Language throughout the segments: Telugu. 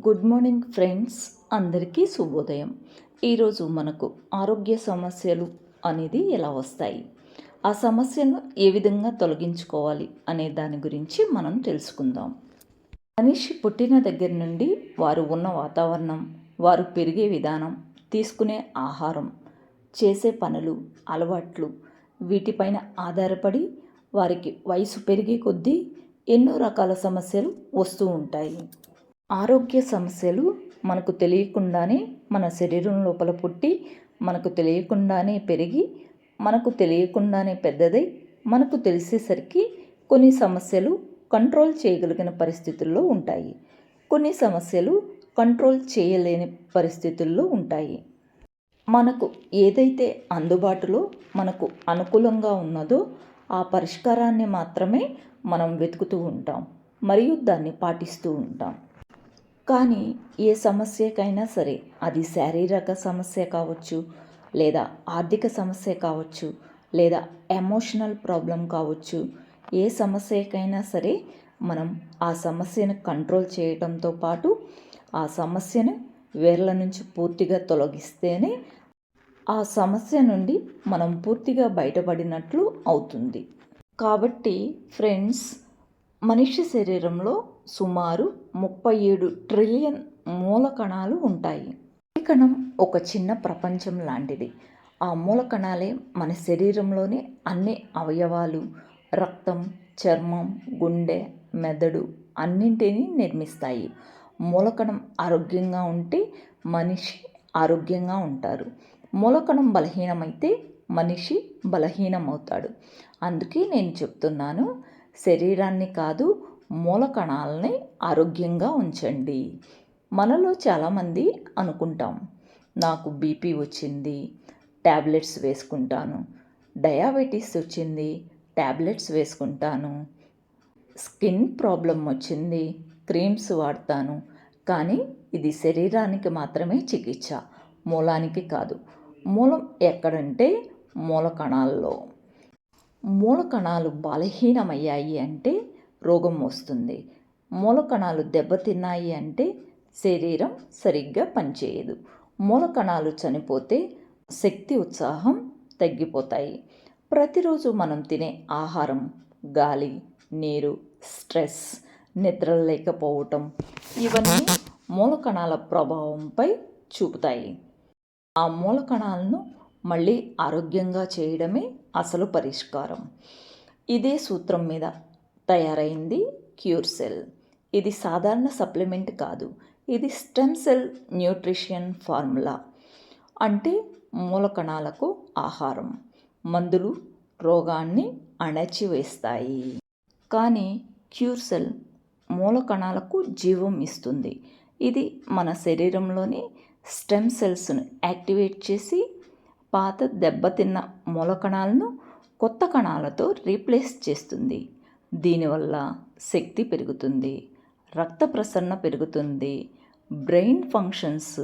గుడ్ మార్నింగ్ ఫ్రెండ్స్ అందరికీ శుభోదయం. ఈరోజు మనకు ఆరోగ్య సమస్యలు అనేది ఎలా వస్తాయి? ఆ సమస్యను ఏ విధంగా తొలగించుకోవాలి అనే దాని గురించి మనం తెలుసుకుందాం. మనిషి పుట్టిన దగ్గర నుండి వారు ఉన్న వాతావరణం వారు పెరిగే విధానం తీసుకునే ఆహారం చేసే పనులు అలవాట్లు వీటిపైన ఆధారపడి వారికి వయసు పెరిగే కొద్దీ ఎన్నో రకాల సమస్యలు వస్తూ ఉంటాయి. ఆరోగ్య సమస్యలు మనకు తెలియకుండానే మన శరీరం లోపల పుట్టి మనకు తెలియకుండానే పెరిగి మనకు తెలియకుండానే పెద్దదై మనకు తెలిసేసరికి కొన్ని సమస్యలు కంట్రోల్ చేయగలిగిన పరిస్థితుల్లో ఉంటాయి. కొన్ని సమస్యలు కంట్రోల్ చేయలేని పరిస్థితుల్లో ఉంటాయి. మనకు ఏదైతే అందుబాటులో మనకు అనుకూలంగా ఉన్నదో ఆ పరిష్కారాన్ని మాత్రమే మనం వెతుకుతూ ఉంటాం మరియు దాన్ని పాటిస్తూ ఉంటాం. కానీ ఏ సమస్యకైనా సరే అది శారీరక సమస్య కావచ్చు లేదా ఆర్థిక సమస్య కావచ్చు లేదా ఎమోషనల్ ప్రాబ్లం కావచ్చు ఏ సమస్యకైనా సరే మనం ఆ సమస్యను కంట్రోల్ చేయడంతో పాటు ఆ సమస్యను వేర్ల నుంచి పూర్తిగా తొలగిస్తేనే ఆ సమస్య నుండి మనం పూర్తిగా బయటపడినట్లు అవుతుంది. కాబట్టి ఫ్రెండ్స్ మనిషి శరీరంలో సుమారు ముప్పై ఏడు ట్రిలియన్ మూలకణాలు ఉంటాయి. ఈ కణం ఒక చిన్న ప్రపంచం లాంటిది. ఆ మూల కణాలే మన శరీరంలోని అన్ని అవయవాలు రక్తం చర్మం గుండె మెదడు అన్నింటినీ నిర్మిస్తాయి. మూలకణం ఆరోగ్యంగా ఉంటే మనిషి ఆరోగ్యంగా ఉంటారు. మూలకణం బలహీనమైతే మనిషి బలహీనమవుతాడు. అందుకే నేను చెప్తున్నాను శరీరాన్ని కాదు మూల కణాలని ఆరోగ్యంగా ఉంచండి. మనలో చాలామంది అనుకుంటాం నాకు బీపీ వచ్చింది ట్యాబ్లెట్స్ వేసుకుంటాను డయాబెటీస్ వచ్చింది ట్యాబ్లెట్స్ వేసుకుంటాను స్కిన్ ప్రాబ్లం వచ్చింది క్రీమ్స్ వాడతాను కానీ ఇది శరీరానికి మాత్రమే చికిత్స మూలానికి కాదు. మూలం ఎక్కడంటే మూల కణాల్లో. మూలకణాలు బలహీనమయ్యాయి అంటే రోగం వస్తుంది. మూలకణాలు దెబ్బతిన్నాయి అంటే శరీరం సరిగ్గా పనిచేయదు. మూలకణాలు చనిపోతే శక్తి ఉత్సాహం తగ్గిపోతాయి. ప్రతిరోజు మనం తినే ఆహారం గాలి నీరు స్ట్రెస్ నిద్ర లేకపోవటం ఇవన్నీ మూలకణాల ప్రభావంపై చూపుతాయి. ఆ మూలకణాలను మళ్ళీ ఆరోగ్యంగా చేయడమే అసలు పరిష్కారం. ఇదే సూత్రం మీద తయారైంది క్యూర్ సెల్. ఇది సాధారణ సప్లిమెంట్ కాదు. ఇది స్టెమ్ సెల్ న్యూట్రిషన్ ఫార్ములా అంటే మూలకణాలకు ఆహారం. మందులు రోగాన్ని అణచివేస్తాయి. కానీ క్యూర్ సెల్ మూలకణాలకు జీవం ఇస్తుంది. ఇది మన శరీరంలోని స్టెమ్ సెల్స్ను యాక్టివేట్ చేసి పాత దెబ్బతిన్న మూల కణాలను కొత్త కణాలతో రీప్లేస్ చేస్తుంది. దీనివల్ల శక్తి పెరుగుతుంది రక్త ప్రసరణ పెరుగుతుంది బ్రెయిన్ ఫంక్షన్స్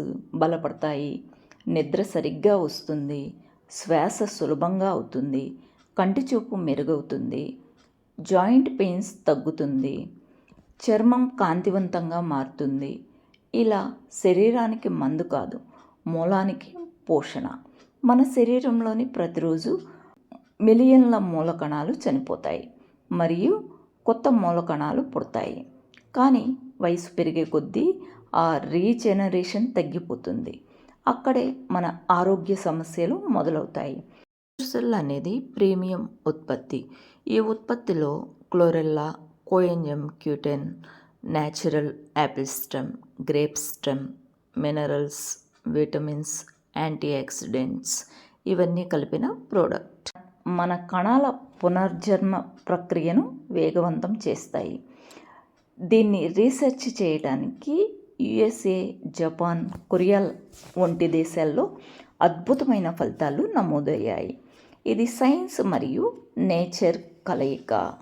బలపడతాయి నిద్ర సరిగ్గా వస్తుంది శ్వాస సులభంగా అవుతుంది కంటి చూపు మెరుగవుతుంది జాయింట్ పెయిన్స్ తగ్గుతుంది చర్మం కాంతివంతంగా మారుతుంది. ఇలా శరీరానికి మందు కాదు మూలానికి పోషణ. మన శరీరంలోని ప్రతిరోజు మిలియన్ల మూలకణాలు చనిపోతాయి మరియు కొత్త మూలకణాలు పుడతాయి. కానీ వయసు పెరిగే కొద్దీ ఆ రీజెనరేషన్ తగ్గిపోతుంది. అక్కడే మన ఆరోగ్య సమస్యలు మొదలవుతాయి. సెల్ అనేది ప్రీమియం ఉత్పత్తి. ఈ ఉత్పత్తిలో chlorella coenzyme Q ten natural apple stem grape stem minerals vitamins antioxidants ఇవన్నీ కలిపిన ప్రోడక్ట్. మన కణాల పునర్జన్మ ప్రక్రియను వేగవంతం చేస్తాయి. దీన్ని రీసెర్చ్ చేయడానికి యుఎస్ఏ జపాన్ కొరియా వంటి దేశాల్లో అద్భుతమైన ఫలితాలు నమోదయ్యాయి. ఇది సైన్స్ మరియు నేచర్ కలయిక.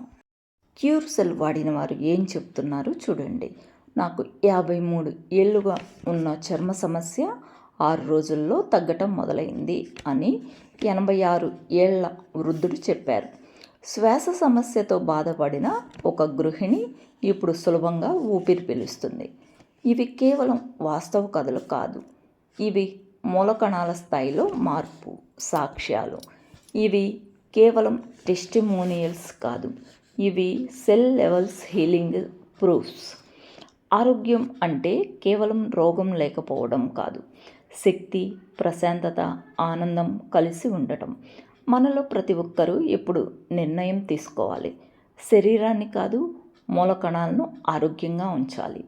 క్యూర్ సెల్ వాడిన వారు ఏం చెప్తున్నారు చూడండి. నాకు యాభై మూడు ఏళ్ళుగా ఉన్న చర్మ సమస్య ఆరు రోజుల్లో తగ్గటం మొదలైంది అని ఎనభై ఆరు ఏళ్ళ వృద్ధుడు చెప్పారు. శ్వాస సమస్యతో బాధపడిన ఒక గృహిణి ఇప్పుడు సులభంగా ఊపిరి పీలుస్తుంది. ఇవి కేవలం వాస్తవ కథలు కాదు. ఇవి మూలకణాల స్థాయిలో మార్పు సాక్ష్యాలు. ఇవి కేవలం టెస్టిమోనియల్స్ కాదు. ఇవి సెల్ లెవెల్స్ హీలింగ్ ప్రూఫ్స్. ఆరోగ్యం అంటే కేవలం రోగం లేకపోవడం కాదు. శక్తి ప్రశాంతత ఆనందం కలిసి ఉండటం. మనలో ప్రతి ఒక్కరూ ఎప్పుడు నిర్ణయం తీసుకోవాలి. శరీరాన్ని కాదు మూల కణాలను ఆరోగ్యంగా ఉంచాలి.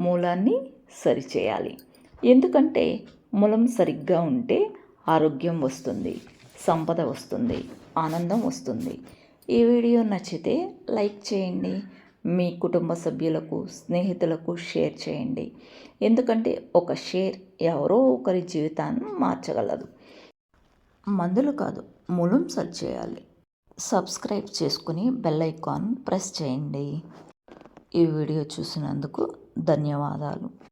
మూలాన్ని సరిచేయాలి. ఎందుకంటే మూలం సరిగ్గా ఉంటే ఆరోగ్యం వస్తుంది సంపద వస్తుంది ఆనందం వస్తుంది. ఈ వీడియో నచ్చితే లైక్ చేయండి మీ కుటుంబ సభ్యులకు స్నేహితులకు షేర్ చేయండి. ఎందుకంటే ఒక షేర్ ఎవరో ఒకరి జీవితాన్ని మార్చగలదు. మందులు కాదు మూలం సర్చ్ చేయాలి. సబ్స్క్రైబ్ చేసుకుని బెల్ ఐకాన్ ప్రెస్ చేయండి. ఈ వీడియో చూసినందుకు ధన్యవాదాలు.